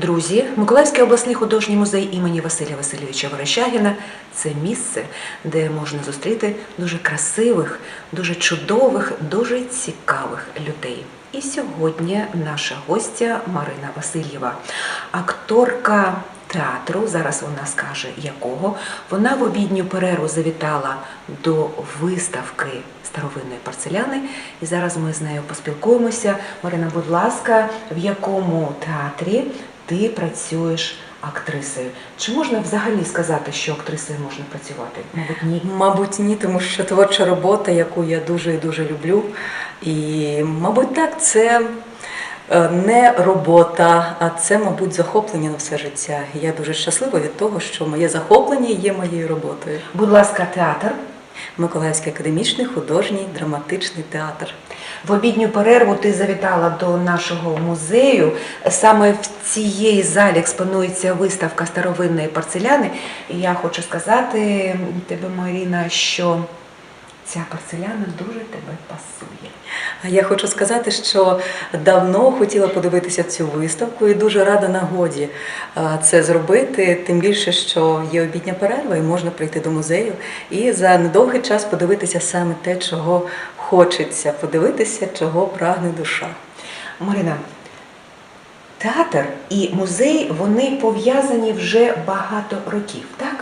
Друзі, Миколаївський обласний художній музей імені Василя Васильовича Верещагіна це місце, де можна зустріти дуже красивих, дуже чудових, дуже цікавих людей. І сьогодні наша гостя Марина Васильєва, акторка театру. Зараз вона скаже якого. Вона в обідню перерву завітала до виставки старовинної порцеляни. І зараз ми з нею поспілкуємося. Марина, будь ласка, в якому театрі ти працюєш актрисою? Чи можна взагалі сказати, що актрисою можна працювати? Мабуть, ні. Мабуть, ні, тому що творча робота, яку я дуже і дуже люблю. І, мабуть, так, це е, не робота, а це, мабуть, захоплення на все життя. Я дуже щаслива від того, що моє захоплення є моєю роботою. Будь ласка, театр. Миколаївський академічний художній драматичний театр. В обідню перерву ти завітала до нашого музею. Саме в цієї залі експонується виставка старовинної порцеляни. І я хочу сказати тебе, Маріна, що ця порцеляна дуже тебе пасує. Я хочу сказати, що давно хотіла подивитися цю виставку і дуже рада нагоді це зробити. Тим більше, що є обідня перерва, і можна прийти до музею і за недовгий час подивитися саме те, чого хочеться, подивитися, чого прагне душа. Марина, театр і музей вони пов'язані вже багато років, так?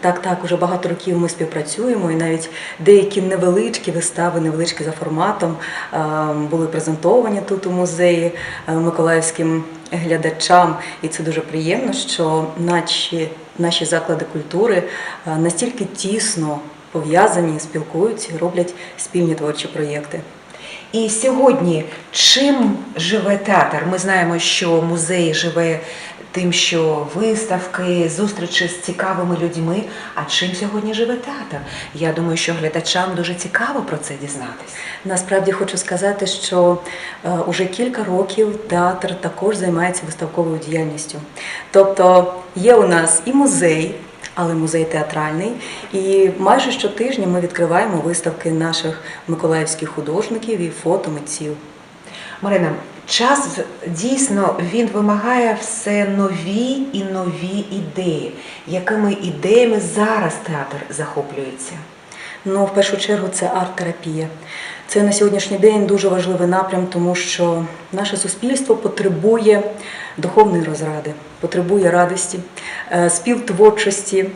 Так, так, уже багато років ми співпрацюємо, і навіть деякі невеличкі вистави, невеличкі за форматом, е, були презентовані тут у музеї е, миколаївським глядачам. І це дуже приємно, що наші, наші заклади культури е, настільки тісно пов'язані, спілкуються, роблять спільні творчі проєкти. І сьогодні чим живе театр? Ми знаємо, що музей живе тим, що виставки, зустрічі з цікавими людьми. А чим сьогодні живе театр? Я думаю, що глядачам дуже цікаво про це дізнатись. Насправді хочу сказати, що е, уже кілька років театр також займається виставковою діяльністю. Тобто є у нас і музей, але музей театральний. І майже щотижня ми відкриваємо виставки наших миколаївських художників і фотомитців. Марина, час дійсно він вимагає все нові і нові ідеї. Якими ідеями зараз театр захоплюється? Ну, в першу чергу, це арт-терапія. Це на сьогоднішній день дуже важливий напрям, тому що наше суспільство потребує духовної розради, потребує радості, е, співтворчості,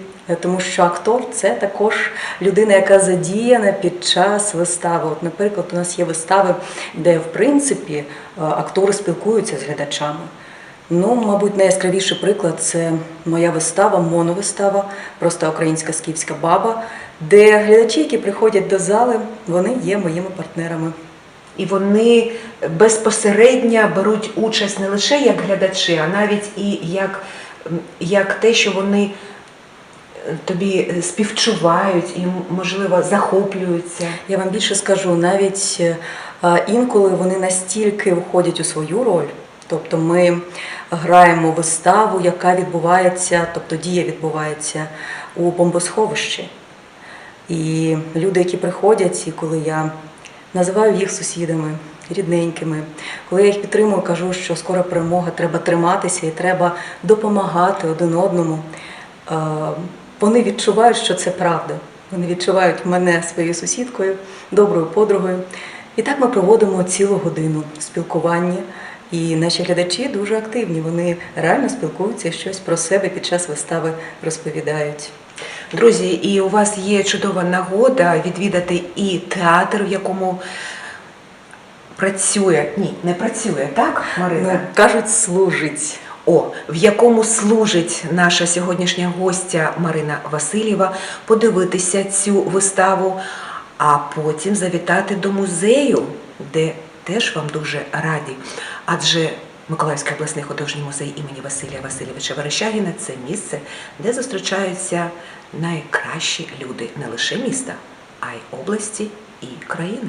тому що актор це також людина, яка задіяна під час вистави. От, наприклад, у нас є вистави, де в принципі е, актори спілкуються з глядачами. Ну, мабуть, найяскравіший приклад це моя вистава, моновистава, просто українська скіфська баба, де глядачі, які приходять до зали, вони є моїми партнерами. І вони безпосередньо беруть участь не лише як глядачі, а навіть і як, як те, що вони е, тобі співчувають і, можливо, захоплюються. Я вам більше скажу, навіть е, інколи вони настільки входять у свою роль. Тобто ми граємо виставу, яка відбувається, тобто дія відбувається у бомбосховищі. І люди, які приходять, і коли я називаю їх сусідами, рідненькими, коли я їх підтримую, кажу, що скоро перемога, треба триматися і треба допомагати один одному. Вони відчувають, що це правда. Вони відчувають мене своєю сусідкою, доброю подругою. І так ми проводимо цілу годину спілкування. І наші глядачі дуже активні. Вони реально спілкуються щось про себе під час вистави розповідають. Друзі, і у вас є чудова нагода відвідати і театр, в якому працює, ні, не працює, так, Марина? Ну, кажуть, служить. О, в якому служить наша сьогоднішня гостя Марина Васильєва, подивитися цю виставу, а потім завітати до музею, де теж вам дуже раді. Адже Миколаївський обласний художній музей імені Василія Васильовича Верещагіна це місце, де зустрічаються найкращі люди не лише міста, а й області і країни.